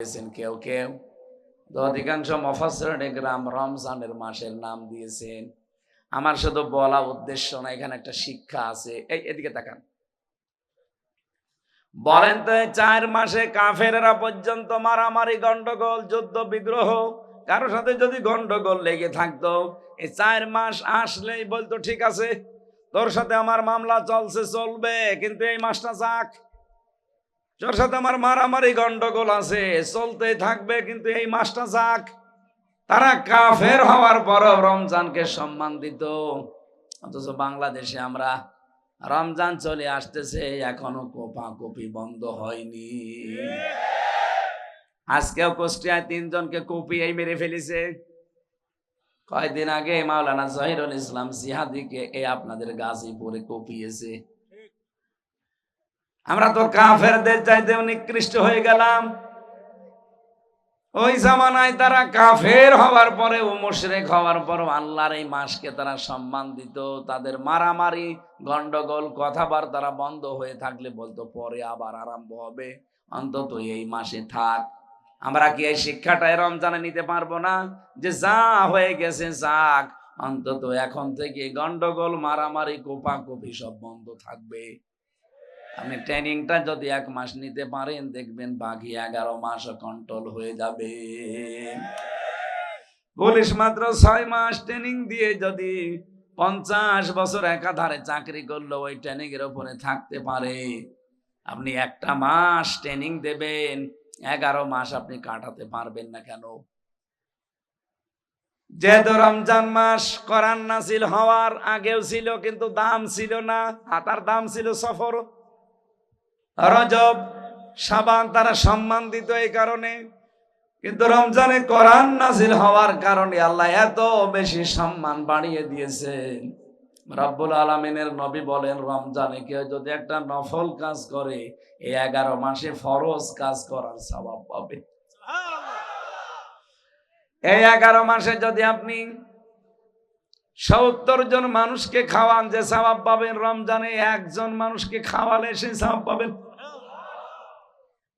দিয়েছেন কেউ কেউ। তো অধিকাংশ মফাসরণে গ্রাম রমজানের মাসের নাম দিয়েছেন। আমার শুধু বলা উদ্দেশ্য না, এখানে একটা শিক্ষা আছে। এই, এদিকে তাকান। বলেন তো চার মাসে কাফেরেরা পর্যন্ত মারামারি, গন্ডগোল, যুদ্ধ বিগ্রহ কারও সাথে যদি গন্ডগোল লেগে থাকতো, এই চার মাস আসলেই বলতো, ঠিক আছে, তোর সাথে আমার মামলা চলছে, চলবে, কিন্তু এই মাসটা যাক। তোর সাথে আমার মারামারি গন্ডগোল আছে চলতে থাকবে, কিন্তু এই মাসটা যাক। তারা কাফের হওয়ার পরও রমজানকে সম্মান দিত। অথচ বাংলাদেশে আমরা রমজান চলে আসতেছে, এখনও কোপা কপি বন্ধ হয়নি। আজকেও কুষ্টিয়ায় তিনজনকে কুপিয়ে মেরে ফেলেছে। কয়দিন আগে মাওলানা জহিরুল ইসলাম জিহাদিকে এ আপনাদের গাজীপুরে কুপিয়েছে। আমরা তো কাফেরদের চাইতে নিকৃষ্ট হয়ে গেলাম। ওই জামানায় তারা কাফের হওয়ার পরে ও মুশরেক হওয়ার পর আল্লাহর এই মাসকে তারা সম্মান দিত। তাদের মারামারি, গন্ডগোল, কথাবার্তা বন্ধ হয়ে থাকলে বলতো, পরে আবার আরম্ভ হবে। অন্তত এই মাসে থাক। আমরা কি এই শিক্ষাটাই রমজানে নিতে পারব না? যে যা হয়ে গেছে যাক। অন্তত এখন থেকে গন্ডগোল, মারামারি, কোপাকুপি সব বন্ধ থাকবে। আপনি ট্রেনিংটা যদি এক মাস নিতে পারেন, দেখবেন বাকি এগারো মাস কন্ট্রোল হয়ে যাবে। পুলিশ মাত্র ছয় মাস ট্রেনিং দিয়ে যদি পঞ্চাশ বছর একাধারে চাকরি করল ওই ট্রেনিং এর উপরে থাকতে পারে। আপনি একটা মাস ট্রেনিং দেবেন, এগারো মাস আপনি কাটাতে পারবেন না কেন? যেহেতু রমজান মাস করান নাসিল হওয়ার আগেও ছিল, কিন্তু দাম ছিল না আর তার দাম ছিল সফর। রজব, সাবান তারা সম্মান দিত এই কারণে। কিন্তু রমজানে কোরআন নাজিল হওয়ার কারণে আল্লাহ এত বেশি সম্মান বাড়িয়ে দিয়েছেন। রব্বুল আলমিনের নবী বলেন, রমজানে কেউ যদি একটা নফল কাজ করে, এই এগারো মাসে ফরজ কাজ করার স্বভাব পাবে। এই এগারো মাসে যদি আপনি সত্তর জন মানুষকে খাওয়ান, যে স্বভাব পাবেন রমজানে, একজন মানুষকে খাওয়ালে সেই স্বভাব পাবেন।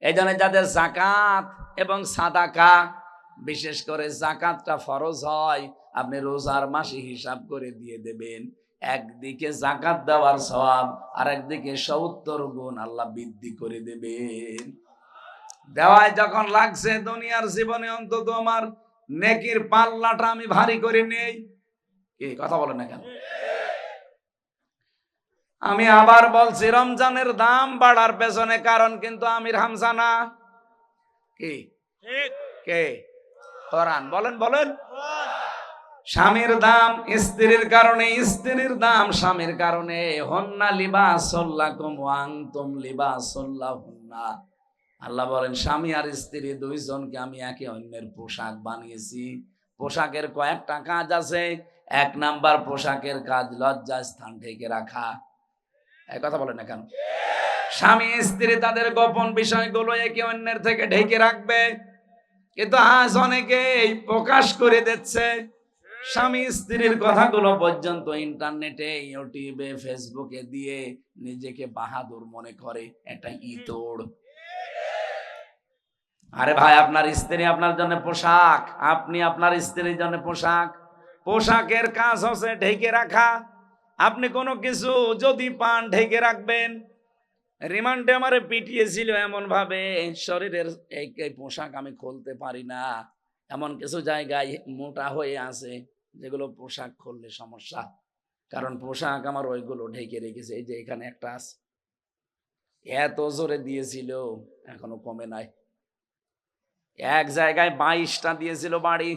এই জন্য যাদের জাকাত এবং সাদাকা, বিশেষ করে জাকাতটা ফরজ হয়, আপনি রোজার মাসে হিসাব করে দিয়ে দেবেন। একদিকে জাকাত দেওয়ার সওয়াব আর একদিকে সত্তর গুণ আল্লাহ বৃদ্ধি করে দেবেন। দেওয়ায় যখন লাগছে দুনিয়ার জীবনে অন্তত আমার নেকির পাল্লাটা আমি ভারী করে নেই। কথা বলেন না কেন? আমি আবার বলছি রমজানের দাম বাড়ার পেছনে কারণ কিন্তু আমির হামজা না কি কে? কোরআন বলেন বলেন। স্বামীর দাম স্ত্রীর কারণে স্ত্রীর দাম স্বামীর কারণে। হন্না লিবা সল্লাকুম ওয়াং তুম লিবা সল্লা হন্না আল্লাহ বলেন স্বামী আর স্ত্রী দুইজনকে আমি একে অন্যের পোশাক বানিয়েছি। পোশাকের কয়েকটা কাজ আছে। এক নাম্বার পোশাকের কাজ লজ্জা স্থান থেকে রাখা। কথা বলেন না কেন? স্বামী, স্ত্রী তাদের গোপন বিষয়গুলো একে অন্যের থেকে ঢেকে রাখবে। কিন্তু আজ অনেকেই প্রকাশ করে দিচ্ছে, স্বামী, স্ত্রীর কথাগুলো পর্যন্ত ইন্টারনেটে, ইউটিউবে, ফেসবুকে দিয়ে নিজেকে বাহাদুর মনে করে। এটা ইতোড় আরে ভাই, আপনার স্ত্রী আপনার জন্য পোশাক। আপনি আপনার স্ত্রীর জন্য পোশাক। পোশাকের কাজ হচ্ছে ঢেকে রাখা। আপনি কোনো কিছু যদি পান, ঢেকে রাখবেন। রিমান্ডে আমারে পিটিয়েছিল এমন ভাবে শরীরের এই পোশাক আমি খুলতে পারি না। এমন কিছু জায়গায় মোটা হয়ে আছে, যেগুলো পোশাক খুললে সমস্যা। কারণ পোশাক আমার ওইগুলো ঢেকে রেখেছে, এই যে এখানে একটা আছে। এত জোরে দিয়েছিল, এখনও কমে নাই। এক জায়গায় বাইশটা দিয়েছিল বাড়ি।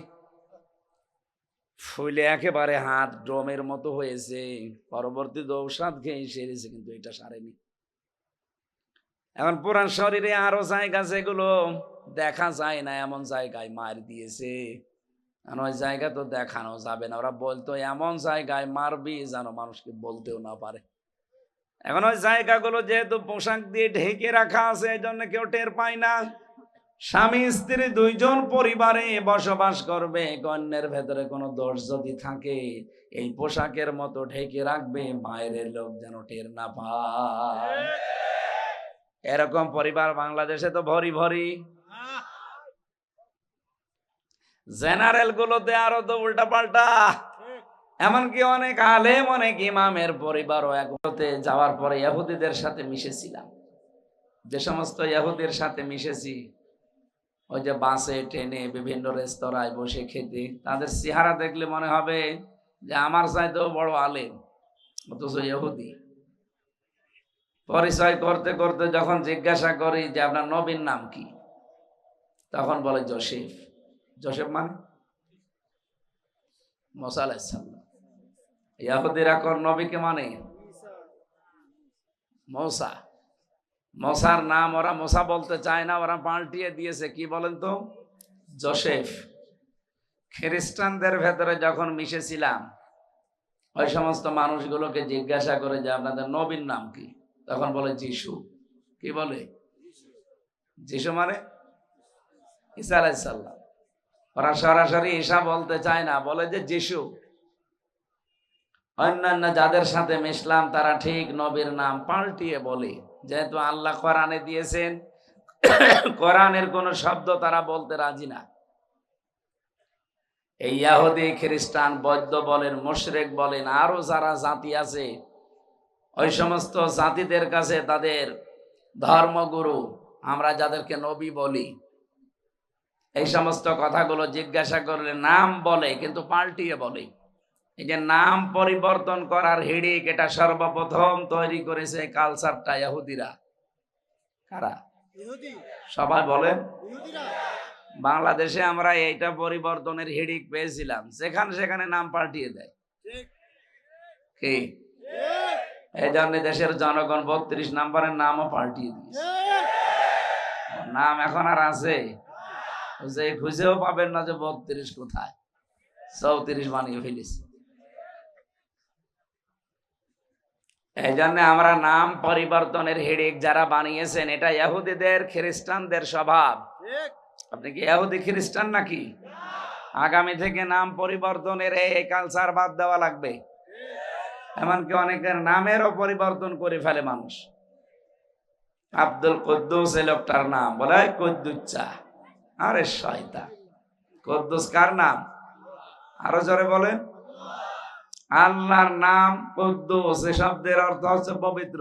ফুলে একেবারে হাত ড্রমের মতো হয়েছে। পরবর্তী ঔষধ খেয়ে সেরেছে, কিন্তু এটা সারেনি। এখন পুরান শরীরে আরও জায়গা যেগুলো দেখা যায় না, এমন জায়গায় মার দিয়েছে। ওই জায়গা তো দেখানো যাবে না। ওরা বলতো, এমন জায়গায় মারবি যেন মানুষকে বলতেও না পারে। এখন ওই জায়গাগুলো যেহেতু পোশাক দিয়ে ঢেকে রাখা আছে এই জন্য কেউ টের পায় না। স্বামী, স্ত্রী দুইজন পরিবারে বসবাস করবে কন্যের ভেতরে কোনো দোষ যদি থাকে, এই পোশাকের মতো ঢেকে রাখবে, মায়ের লোক যেন টের না পায়। এরকম পরিবার বাংলাদেশে তো ভরি ভরি। জেনারেল গুলোতে আরও তো উল্টা পাল্টা এমনকি অনেক আলেম, অনেক ইমামের পরিবারও একতে যাওয়ার পরে ইহুদিদের সাথে মিশেছিলাম। যে সমস্ত ইহুদের সাথে মিশেছি ওই যে বাসে, ট্রেনে বিভিন্ন রেস্তোরাঁয় বসে খেতে। তাদের চেহারা দেখলে মনে হবে যে আমার চাইতেও বড় আলেম, অথচ ইহুদি। পরিচয় করতে করতে যখন জিজ্ঞাসা করি যে আপনার নবীন নাম কি, তখন বলে জোসেফ। জোসেফ মানে? মোসা আলাইসাল্লাম ইয়াহুদিরা কোন নবীকে মানে? মৌসা। মশার নাম ওরা মশা বলতে চায় না, ওরা পাল্টিয়ে দিয়েছে। কি বলেন তো? জোসেফ। খ্রিস্টানদের ভেতরে যখন মিশেছিলাম, ওই সমস্ত মানুষগুলোকে জিজ্ঞাসা করে যে আপনাদের নবীন নাম কি? তখন বলে যিশু। কি বলে? যিশু মানে ঈসা আলাইসাল্লাম ওরা সরাসরি ঈশা বলতে চায় না, বলে যে যিশু। অন্যান্য যাদের সাথে মিশলাম, তারা ঠিক নবীর নাম পাল্টিয়ে বলে। যেহেতু আল্লাহ কোরআনে দিয়েছেন, কোরআনের কোন শব্দ তারা বলতে রাজি না। এই ইয়াহুদি, খ্রিস্টান, বৌদ্ধ বলেন, মুশরেক বলেন, আরও যারা জাতি আছে, ওই সমস্ত জাতিদের কাছে তাদের ধর্মগুরু, আমরা যাদেরকে নবী বলি, এই সমস্ত কথাগুলো জিজ্ঞাসা করলে নাম বলে, কিন্তু পাল্টিয়ে বলে। এই যে নাম পরিবর্তন করার হিড়িক এটা সর্বপ্রথম তৈরি করেছে কালচারটা ইহুদিরা। কারা? সবাই বলেন। বাংলাদেশে আমরা এইটা পরিবর্তনের হিড়িক পেয়েছিলাম। সেখানে সেখানে নাম পাল্টিয়ে দেয়। কি? এই জন্য দেশের জনগণ বত্রিশ নাম্বারের নামও পাল্টিয়ে দিয়েছে। নাম এখন আর আছে। যে খুঁজেও পাবেন না যে বত্রিশ কোথায়। চৌত্রিশ বানিয়ে ফেলেছে। এই জন্য আমরা নাম পরিবর্তনের হেডেক যারা বানিয়েছেন এটা ইহুদিদের খ্রিস্টানদের স্বভাব। আপনি কি ইহুদি খ্রিস্টান নাকি? আগামী থেকে নাম পরিবর্তনের এই কালচার বাদ দেওয়া লাগবে। এমনকি অনেকের নামেরও পরিবর্তন করে ফেলে মানুষ। আব্দুল কুদ্দুস এই লোকটার নাম বলে কুদ্দুচ্চা আরে শয়তা কুদ্দুস কার নাম? আরও জোরে বলেন। আল্লাহর নাম কুদ্দুস এই শব্দের অর্থ হচ্ছে পবিত্র।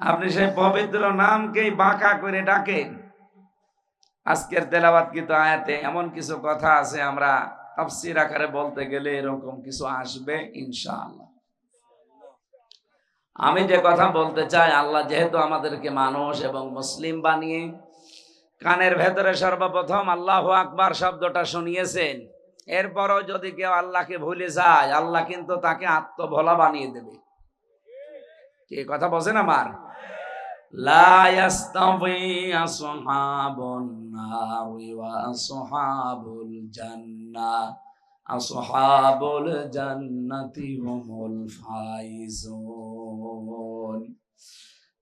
আপনি সেই পবিত্র নামকেই বাঁকা করে ডাকেন। আজকের তেলাবাদ কিন্তু আয়াতে এমন কিছু কথা আছে আমরা তাফসির আকারে বলতে গেলে এরকম কিছু আসবে, ইনশাআল্লাহ। আমি যে কথা বলতে চাই, আল্লাহ যেহেতু আমাদেরকে মানুষ এবং মুসলিম বানিয়ে কানের ভেতরে সর্বপ্রথম আল্লাহ আকবার শব্দটা শুনিয়েছেন। এরপরও যদি কেউ আল্লাহকে ভুলে যায়, আল্লাহ কিন্তু তাকে আত্মভোলা বানিয়ে দেবে। কে কথা বলছেন আমার?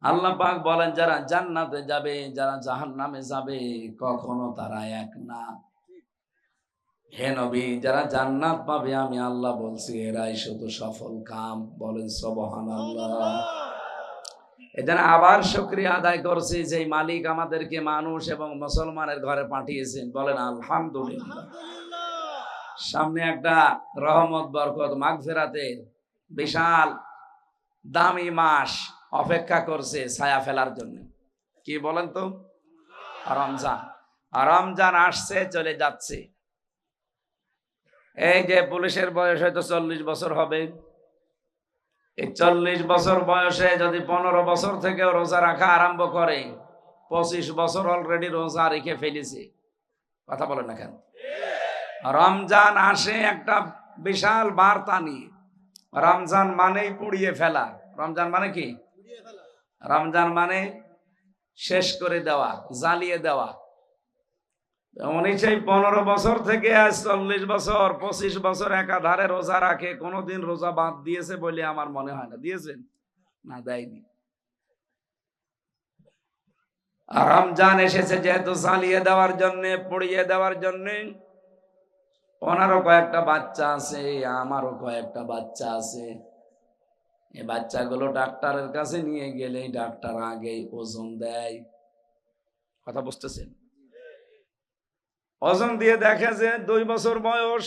আল্লাহ পাক বলেন, যারা জান্নাতে যাবে, যারা জাহান্নামে যাবে, কখনো তারা এক না। হে নবী, যারা জান্নাত পাবে, আমি আল্লাহ বলছি, এরাই শুধু সফল কাম। বলেন, সুবহানাল্লাহ। এজন্য আবার শুক্রিয়া আদায় করছি যে মালিক আমাদেরকে মানুষ এবং মুসলমানের ঘরে পাঠিয়েছেন। বলেন, আলহামদুলিল্লাহ। সামনে একটা রহমত, বরকত, মাগফেরাতে বিশাল দামি মাস অপেক্ষা করছে ছায়া ফেলার জন্য। কি বলেন তো? রমজান। রমজান আসছে, চলে যাচ্ছে। এই যে পুলিশের বয়স হয়তো চল্লিশ বছর হবে। এই চল্লিশ বছর বয়সে যদি পনেরো বছর থেকে রোজা রাখা আরম্ভ করে পঁচিশ বছর অলরেডি রোজা রেখে ফেলেছে। কথা বলেন না কেন? রমজান আসে একটা বিশাল বার্তা নিয়ে। রমজান মানেই পুড়িয়ে ফেলা। রমজান মানে কি? রমজান মানে শেষ করে দেওয়া জ্বালিয়ে দেওয়া। উনি সেই পনেরো বছর থেকে আজ চল্লিশ বছর, পঁচিশ বছর একাধারে রোজা রাখে, কোনোদিন রোজা বাদ দিয়েছে বলে আমার মনে হয় না। দিয়েছেন? না, দেয়নি। রমজান এসেছে যেহেতু জ্বালিয়ে দেওয়ার জন্য, পুড়িয়ে দেওয়ার জন্য। ওনারও কয়েকটা বাচ্চা আছে, আমারও কয়েকটা বাচ্চা আছে। এই বাচ্চাগুলো ডাক্তারের কাছে নিয়ে গেলেই ডাক্তার আগেই ওজন দেয়। কথা বুঝতেছেন? ওজন দিয়ে দেখে যে দুই বছর বয়স